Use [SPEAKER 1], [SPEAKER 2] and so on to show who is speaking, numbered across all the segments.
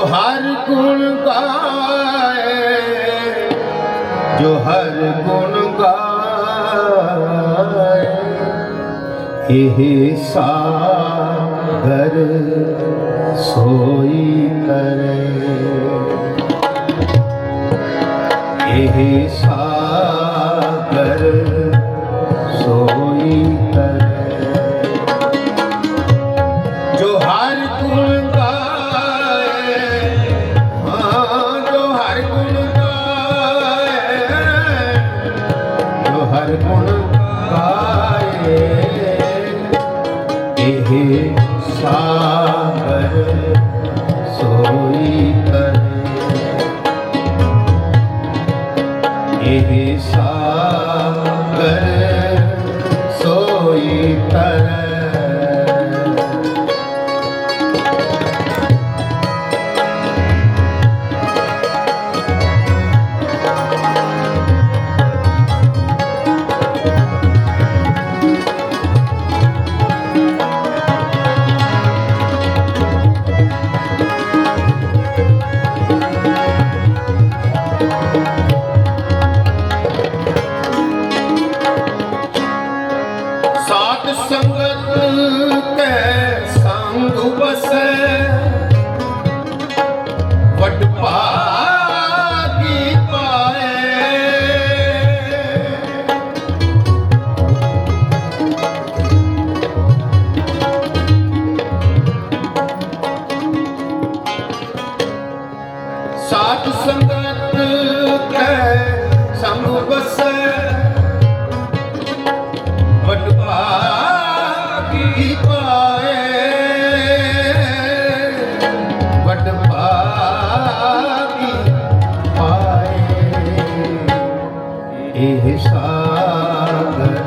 [SPEAKER 1] ਜੋ ਹਰ ਗੁਣ ਗਾਏ ਜੋ ਹਰ ਗੁਣ ਗਾਏ ਇਹ ਸਾਗਰ ਸੋਈ ਕਰੇ ਇਹ ਸਾਗਰ ਇਹ ਇਹ ਸਾਗਰ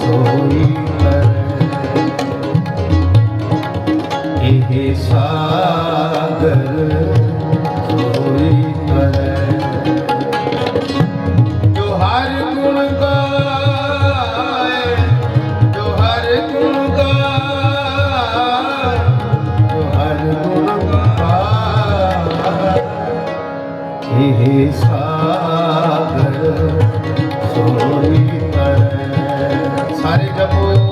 [SPEAKER 1] ਸੋਈ ਕਰੇ ਇਹ ਸਾਗਰ ਸੋਈ ਕਰੇ ਜੋ ਹਰ ਗੁਣ ਗਾਏ, ਜੋ ਹਰ ਗੁਣ ਗਾਏ, ਜੋ ਹਰ ਗੁਣ ਗਾਏ। ਇਹ ਸਾਰੇ ਜਪੋ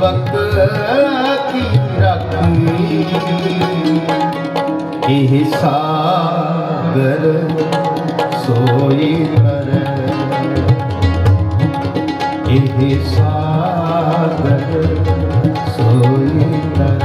[SPEAKER 1] ਵਕਤ ਕੀ ਰੱਖੀ? ਇਹ ਸਾਗਰ ਸੋਈ ਕਰ ਇਹ ਸਾਗਰ ਸੋਈ ਕਰ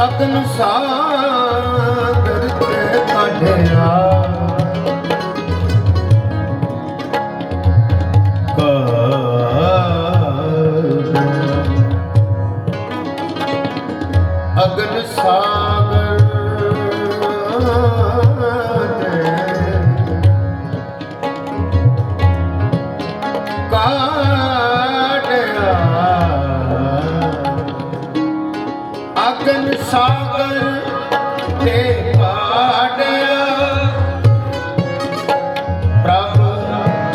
[SPEAKER 1] ਅਗਨ ਸਾਰ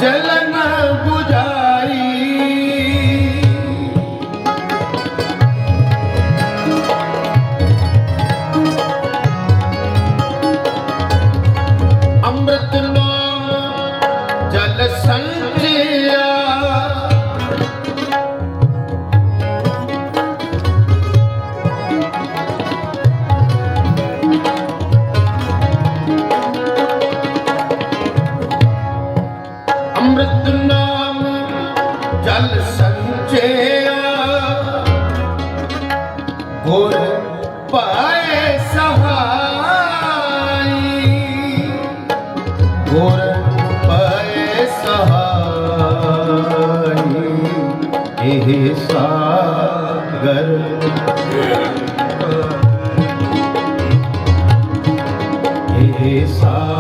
[SPEAKER 1] 人类 ही सागर ही सागर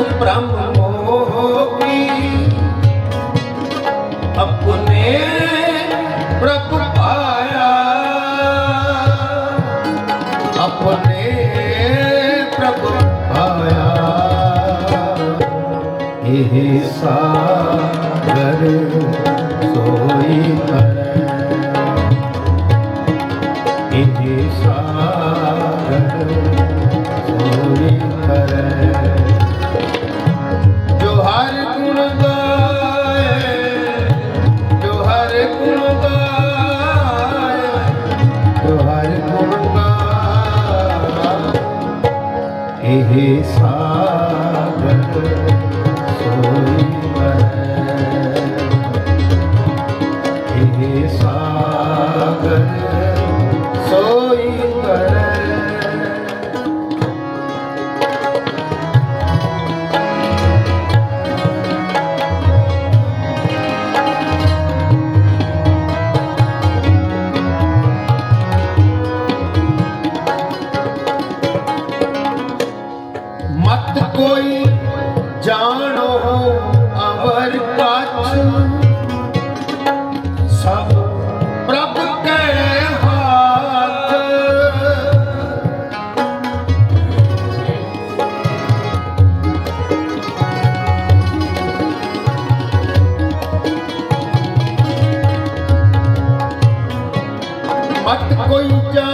[SPEAKER 1] ਭ੍ਰਮ ਮੋਹੀ ਆਪਣੇ ਪ੍ਰਭ ਪਾਇਆ ਆਪਣੇ ਪ੍ਰਭ ਪਾਇਆ ਇਹ ਸਾਗਰ ਸੋਈ ਕਰੇ ਇਹ ਸਾਗਰ ਸੋਈ ਕਰੇ ਇਹ ਸਾਗਰ ਸੋਈ ਕਰੈ ਇਹ ਸਾਗਰ কইটা